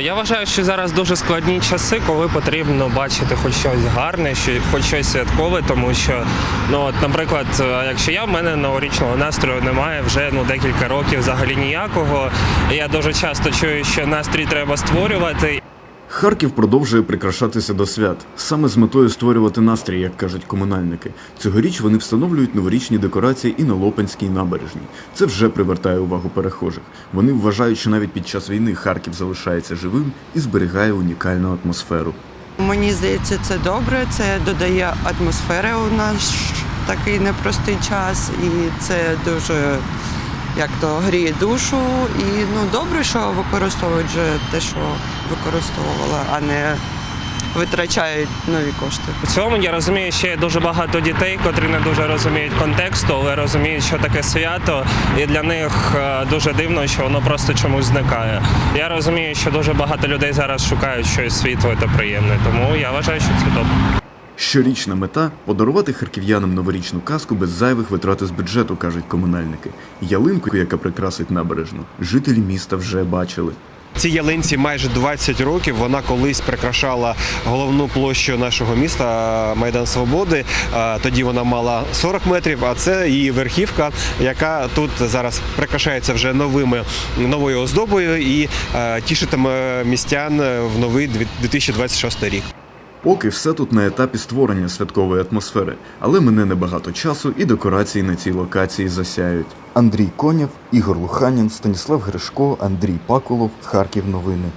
Я вважаю, що зараз дуже складні часи, коли потрібно бачити хоч щось гарне, хоч щось святкове, тому що, ну от, наприклад, е, якщо я в мене новорічного настрою немає вже ну декілька років взагалі ніякого. Я дуже часто чую, що настрій треба створювати. Харків продовжує прикрашатися до свят, саме з метою створювати настрій, як кажуть комунальники. Цьогоріч вони встановлюють новорічні декорації і на Лопанській набережній. Це вже привертає увагу перехожих. Вони вважають, що навіть під час війни Харків залишається живим і зберігає унікальну атмосферу. Мені здається, це добре. Це додає атмосфери у наш такий непростий час, і це дуже як то гріє душу. І ну добре, що використовують вже те, що використовувала, а не витрачають нові кошти. В цьому я розумію, що є дуже багато дітей, котрі не дуже розуміють контексту, але розуміють, що таке свято, і для них е, дуже дивно, що воно просто чомусь зникає. Я розумію, що дуже багато людей зараз шукають щось світле та приємне, тому я вважаю, що це добре. Щорічна мета подарувати харків'янам новорічну казку без зайвих витрат з бюджету, кажуть комунальники. Ялинку, яка прикрасить набережну, жителі міста вже бачили. Цій ялинці майже 20 років. Вона колись прикрашала головну площу нашого міста Майдан Свободи. Тоді вона мала 40 метрів, а це її верхівка, яка тут зараз прикрашається вже новими новою оздобою і тішитиме містян в новий 2026 рік. Поки все тут на етапі створення святкової атмосфери, але мене небагато часу і декорації на цій локації засяють. Андрій Конєв, Ігор Луханін, Станіслав Гришко, Андрій Пакулов, Харків. Новини.